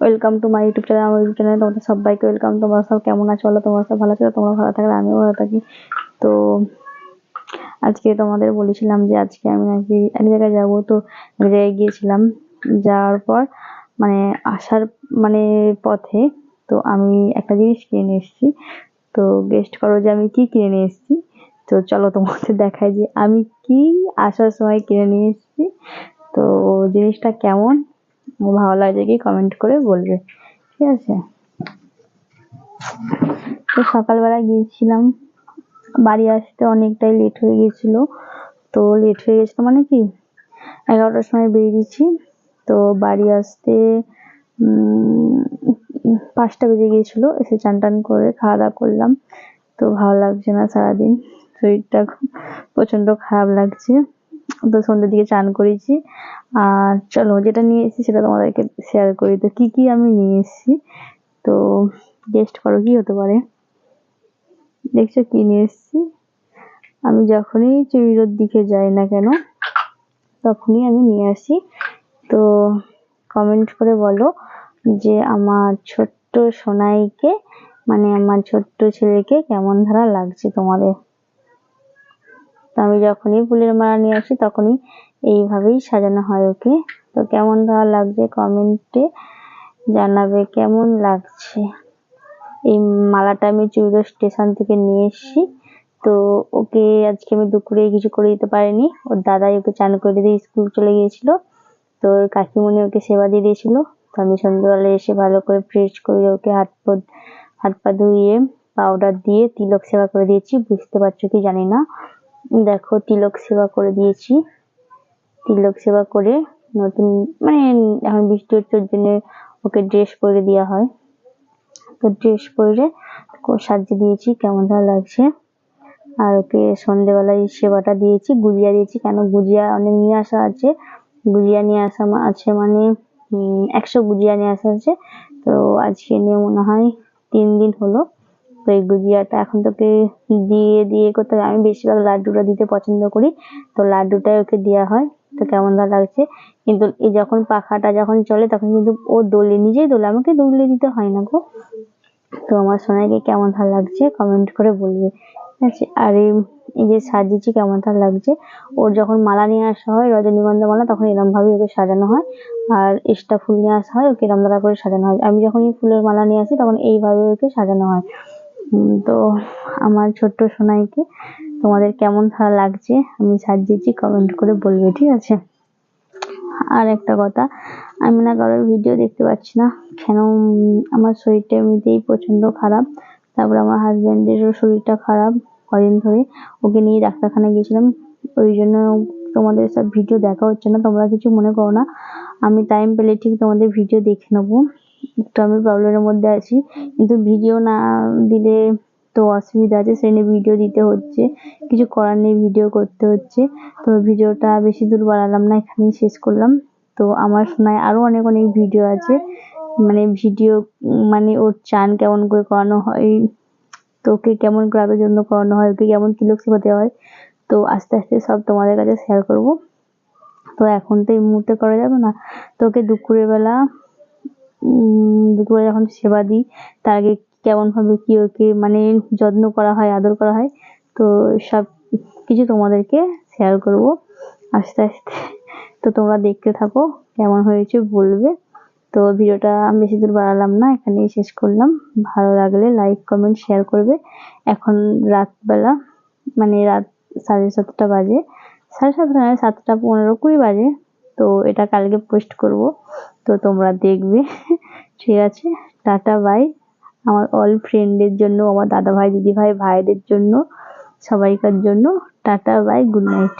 Welcome to my YouTube channel আমার YouTube চ্যানেলে তোমাদের সবাইকে ওয়েলকাম তোমরা সব কেমন আছো? বলো, তোমরা সব ভালো আছো? তোমরা ভালো থাকলে আমিও ভালো থাকি। তো আজকে তোমাদের বলেছিলাম যে আজকে আমি নাকি এক জায়গায় যাব। তো এক জায়গায় গিয়েছিলাম, যাওয়ার পর মানে আসার মানে পথে তো আমি একটা জিনিস কিনে নিয়ে এসেছি। তো গেস্ট করো যে আমি কি কিনে নিয়ে এসেছি। তো চলো তোমাদের দেখাই যে আমি কি আসার সময় কিনে নিয়ে এসেছি। তো জিনিসটা কেমন? ভালো লাগছে কি কমেন্ট করে বলবে, ঠিক আছে? তো সকালবেলা গিয়েছিলাম, বাড়ি আসতে অনেকটাই লেট হয়ে গেছিল তো লেট হয়ে গেছিল মানে কি, এগারোটার সময় বেরিয়েছি, তো বাড়ি আসতে পাঁচটা বেজে গিয়েছিল, এসে চান টান করে খাওয়া দাওয়া করলাম, তো ভালো লাগছে না সারাদিন, শরীরটা প্রচণ্ড খারাপ লাগছে। তো সন্ধ্যের দিকে চান করেছি। আর চলো, যেটা নিয়ে এসেছি সেটা তোমাদেরকে শেয়ার করি। তো কী কী আমি নিয়ে এসেছি? তো গেস্ট করো, কী হতে পারে? দেখছ কী নিয়ে এসেছি? আমি যখনই চুরিরোর দিকে যাই না কেন, তখনই আমি নিয়ে আসি। তো কমেন্ট করে বলো যে আমার ছোট্ট সোনাইকে মানে আমার ছোট্ট ছেলেকে কেমন ধারা লাগছে তোমাদের? তো আমি যখনই ফুলের মালা নিয়ে আসি, তখনই এইভাবেই সাজানো হয় ওকে। তো কেমন লাগছে কমেন্টে জানাবে, কেমন লাগছে? এই মালাটা আমি চুড়ো স্টেশন থেকে নিয়ে এসেছি। তো ওকে আজকে আমি দুপুরে কিছু করে দিতে পারিনি। ওর দাদাই ওকে চান করে দিয়ে স্কুল চলে গিয়েছিল। তো ওর কাকিমণি ওকে সেবা দিয়ে দিয়েছিল। তো আমি সন্ধ্যেবেলা এসে ভালো করে ফ্রেশ করে ওকে হাত পা হাত পা ধুইয়ে পাউডার দিয়ে তিলক সেবা করে দিয়েছি। বুঝতে পারছ কি জানি না। দেখো, তিলক সেবা করে দিয়েছি। তিলক সেবা করে নতুন মানে এখন বৃষ্টি হচ্ছে জন্য ওকে ড্রেস পরে দেওয়া হয়। তো ড্রেস পরে সাজিয়ে দিয়েছি, কেমন লাগছে। আর ওকে সন্ধেবেলায় সেবাটা দিয়েছি, গুজিয়া দিয়েছি। কেন? গুজিয়া অনেক নিয়ে আসা আছে। গুজিয়া নিয়ে আসা আছে মানে একশো গুজিয়া নিয়ে আসা আছে। তো আজকে নিয়ে মনে হয় তিন দিন হলো। তো এই গুজিয়াটা এখন তোকে দিয়ে দিয়ে করতে হবে। আমি বেশিরভাগ লাড্ডুটা দিতে পছন্দ করি। তো লাড্ডুটাই ওকে দেওয়া হয়। তো কেমন ভালো লাগছে? কিন্তু এই যখন পাখাটা যখন চলে, তখন কিন্তু ও দোলে, নিজেই দোলে। আমাকে দৌড়লে দিতে হয় না গো। তো আমার সোনাইকে কেমন ভালো লাগছে কমেন্ট করে বলবে। ঠিক আছে? আর এই যে সাজিয়েছি, কেমন ভালো লাগছে? ওর যখন মালা নিয়ে আসা হয়, রজনীগন্ধা মালা, তখন এরমভাবেই ওকে সাজানো হয়। আর এক্সট্রা ফুল নিয়ে আসা হয়, ওকে এরম করে সাজানো হয়। আমি যখন ফুলের মালা নিয়ে আসি, তখন এইভাবে ওকে সাজানো হয়। তো আমার ছোট্ট সোনাইকে তোমাদের কেমন লাগছে আমি সাজিয়েছি কমেন্ট করে বলবে, ঠিক আছে? আর একটা কথা, আমি না কারোর ভিডিও দেখতে পাচ্ছি না, কেন আমার শরীরটা এমনিতেই প্রচণ্ড খারাপ, তারপর আমার হাজব্যান্ডেরও শরীরটা খারাপ কদিন ধরে, ওকে নিয়ে ডাক্তারখানায় গিয়েছিলাম, ওই জন্য তোমাদের সব ভিডিও দেখা হচ্ছে না, তোমরা কিছু মনে করো না, আমি টাইম পেলে ঠিক তোমাদের ভিডিও দেখে নেব। একটু আমি প্রবলেমের মধ্যে আছি। কিন্তু ভিডিও না দিলে তো অসুবিধা আছে, সেই নিয়ে ভিডিও দিতে হচ্ছে। কিছু করার নেই ভিডিও করতে হচ্ছে। তো ভিডিওটা বেশি দূর বাড়ালাম না, এখানেই শেষ করলাম। তো আমার শোনায় আরও অনেক অনেক ভিডিও আছে। মানে ভিডিও মানে ওর চান কেমন করে করানো হয়, তো ওকে কেমন আদর যত্ন করানো হয়, ওকে কেমন তিলক সেবা দেওয়া হয়, তো আস্তে আস্তে সব তোমাদের কাছে শেয়ার করব। তো এখন তো এই মুহূর্তে করা যাবে না। তো ওকে দুপুরের বেলা দুপুরে যখন সেবা দিই, তার আগে কেমনভাবে কী ওকে মানে যত্ন করা হয়, আদর করা হয়, তো সব কিছু তোমাদেরকে শেয়ার করব। আস্তে আস্তে। তো তোমরা দেখতে থাকো কেমন হয়েছে বলবে। তো ভিডিওটা বেশি দূর বাড়ালাম না, এখানেই শেষ করলাম। ভালো লাগলে লাইক কমেন্ট শেয়ার করবে। এখন রাতবেলা মানে রাত সাড়ে সাতটা বাজে। সাড়ে সাতটা নয় সাতটা পনেরো কুড়ি বাজে। তো এটা কালকে পোস্ট করব। তো তোমরা দেখবে। ঠিক আছে? টাটা বাই আমার অল ফ্রেন্ডের জন্য, আমার দাদা ভাই দিদি ভাই ভাইদের জন্য, সবাইকার জন্য। Tata bye good night